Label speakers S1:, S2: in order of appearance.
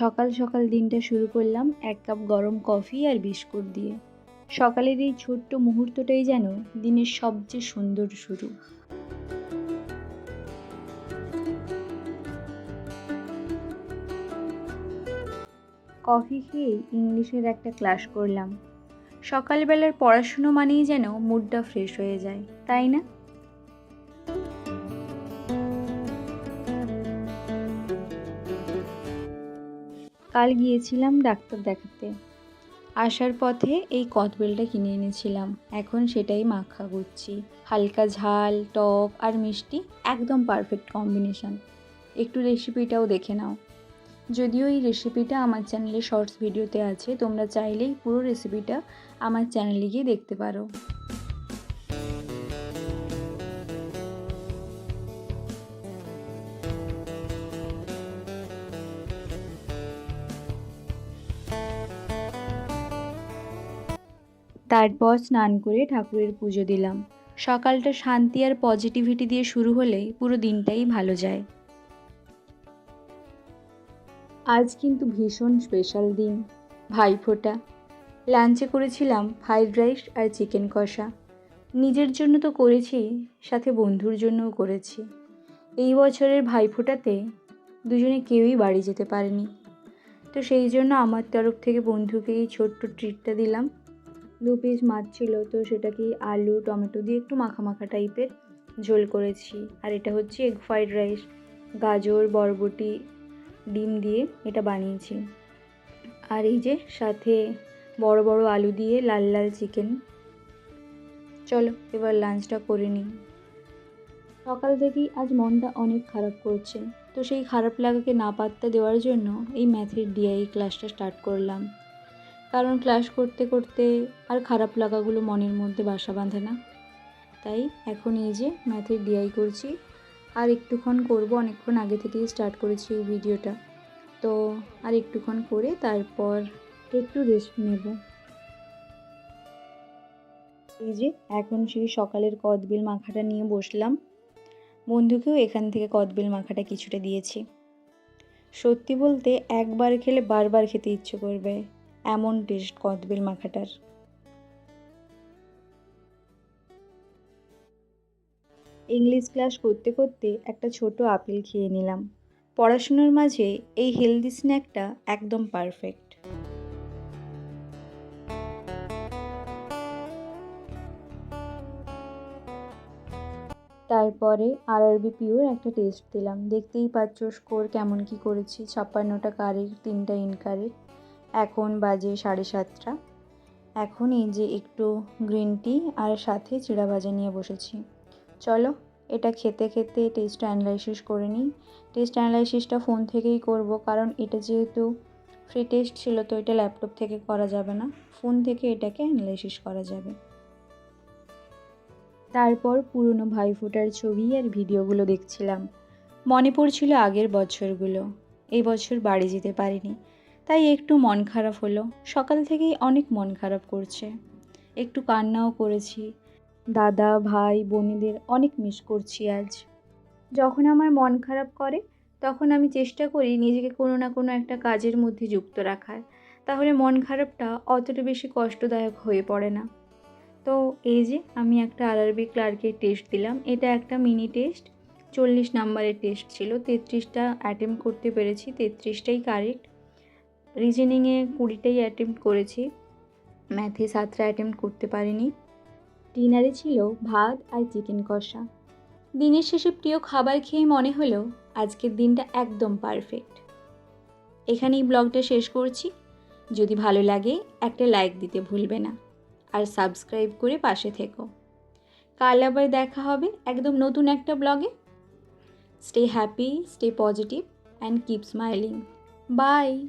S1: সকাল সকাল দিনটা শুরু করলাম এক কাপ গরম কফি আর বিস্কুট দিয়ে। সকালের এই ছোট্ট মুহূর্তটাই যেন দিনের সবচেয়ে সুন্দর শুরু। কফি খেয়ে ইংলিশের একটা ক্লাস করলাম। সকালবেলার পড়াশুনো মানেই যেন মুডটা ফ্রেশ হয়ে যায়, তাই না? কাল গিয়েছিলাম ডাক্তার দেখাতে। আসার পথে এই কদবেলটা কিনে এনেছিলাম। এখন সেটাই মাখা করছি। হালকা ঝাল, টক আর মিষ্টি একদম পারফেক্ট কম্বিনেশন একটু রেসিপিটাও দেখে নাও। যদিও এই রেসিপিটা আমার চ্যানেলে শর্টস ভিডিওতে আছে, তোমরা চাইলেই পুরো রেসিপিটা আমার চ্যানেলে গিয়ে দেখতে পারো। তারপর স্নান করে ঠাকুরের পুজো দিলাম। সকালটা শান্তি আর পজিটিভিটি দিয়ে শুরু হলে পুরো দিনটাই ভালো যায়। আজ কিন্তু ভীষণ স্পেশাল দিন, ভাইফোঁটা। লাঞ্চে করেছিলাম ফ্রাইড রাইস আর চিকেন কষা। নিজের জন্য তো করেছি, সাথে বন্ধুর জন্যও করেছি। এই বছরের ভাইফোঁটাতে দুজনে কেউই বাড়ি যেতে পারেনি। তো সেই জন্য আমার তরফ থেকে বন্ধুকে এই ছোট্ট ট্রিটটা দিলাম। দু পিস মাছ ছিল, তো সেটাকে আলু, টমেটো দিয়ে একটু মাখা মাখা টাইপের ঝোল করেছি। আর এটা হচ্ছে এগ ফ্রাইড রাইস, গাজর, বরবটি, ডিম দিয়ে এটা বানিয়েছি। আর এই যে সাথে বড় বড় আলু দিয়ে লাল লাল চিকেন। চলো এবার লাঞ্চটা করে নিই। সকাল থেকেই আজ মনটা অনেক খারাপ করছে। তো সেই খারাপ লাগাকে না পাত্তা দেওয়ার জন্য এই ম্যাথের ডিআই ক্লাসটা স্টার্ট করলাম। কারণ ক্লাস করতে করতে আর খারাপ লাগাগুলো মনের মধ্যে বাসা বাঁধে না। তাই এখন এই যে ম্যাথের ডিআই করছি, আর একটুক্ষণ করব, অনেকক্ষণ আগে থেকেই স্টার্ট করেছি এই ভিডিওটা তো আর একটুক্ষণ করে তারপর একটু রেস্ট নেব। এই যে এখন সেই সকালের কদবেল মাখাটা নিয়ে বসলাম। বন্ধুকেও এখান থেকে কদবেল মাখাটা কিছুটা দিয়েছি। সত্যি বলতে একবার খেলে বারবার খেতে ইচ্ছে করবে। এমন টেস্ট কদবেল মাখাটার। ইংলিশ ক্লাস করতে করতে একটা ছোট আপেল খেয়ে নিলাম। পড়াশোনার মাঝে এই হেলদি স্ন্যাকটা একদম পারফেক্ট। তারপরে আর আরবি পিওর একটা টেস্ট দিলাম। দেখতেই পাচ্ছ স্কোর কেমন কি করেছি, ছাপ্পান্নটা কারেক্ট তিনটা ইনকারেক্ট এখন বাজে সাড়ে সাতটা। এখন এই যে একটু গ্রিন টি আর সাথে চিড়া ভাজা নিয়ে বসেছি। চলো, এটা খেতে খেতে টেস্ট অ্যানালাইসিস করে নিই। টেস্ট অ্যানালাইসিসটা ফোন থেকেই করব, কারণ এটা যেহেতু ফ্রি টেস্ট ছিল তো এটা ল্যাপটপ থেকে করা যাবে না। ফোন থেকে এটাকে অ্যানালাইসিস করা যাবে। তারপর পুরনো ভাইফোঁটার ছবি আর ভিডিওগুলো দেখছিলাম। মনে পড়ছিল আগের বছরগুলো। এই বছর বাড়ি যেতে পারিনি। তাই একটু মন খারাপ হলো। সকাল থেকেই অনেক মন খারাপ করছে। একটু কান্নাও করেছি। দাদা, ভাই, বোনেদের অনেক মিস করছি আজ। যখন আমার মন খারাপ করে, তখন আমি চেষ্টা করি নিজেকে কোনো না কোনো একটা কাজের মধ্যে যুক্ত রাখার। তাহলে মন খারাপটা অতটা বেশি কষ্টদায়ক হয়ে পড়ে না। তো এই যে, আমি একটা আরআরবি ক্লার্কের টেস্ট দিলাম। এটা একটা মিনি টেস্ট চল্লিশ নাম্বারের টেস্ট ছিল। তেত্রিশটা অ্যাটেম্প করতে পেরেছি। তেত্রিশটাই কারেক্ট রিজনিংয়ে কুড়িটাই অ্যাটেম্প্ট করেছি। ম্যাথে সাতটা অ্যাটেম্প্ট করতে পারিনি। ডিনারে ছিল ভাত আর চিকেন কষা। দিনের শেষে প্রিয় খাবার খেয়ে মনে হলো, আজকের দিনটা একদম পারফেক্ট এখানেই ব্লগটা শেষ করছি। যদি ভালো লাগে, একটা লাইক দিতে ভুলবে না। আর সাবস্ক্রাইব করে পাশে থেকো। কাল আবার দেখা হবে একদম নতুন একটা ব্লগে। Stay happy stay positive and keep smiling bye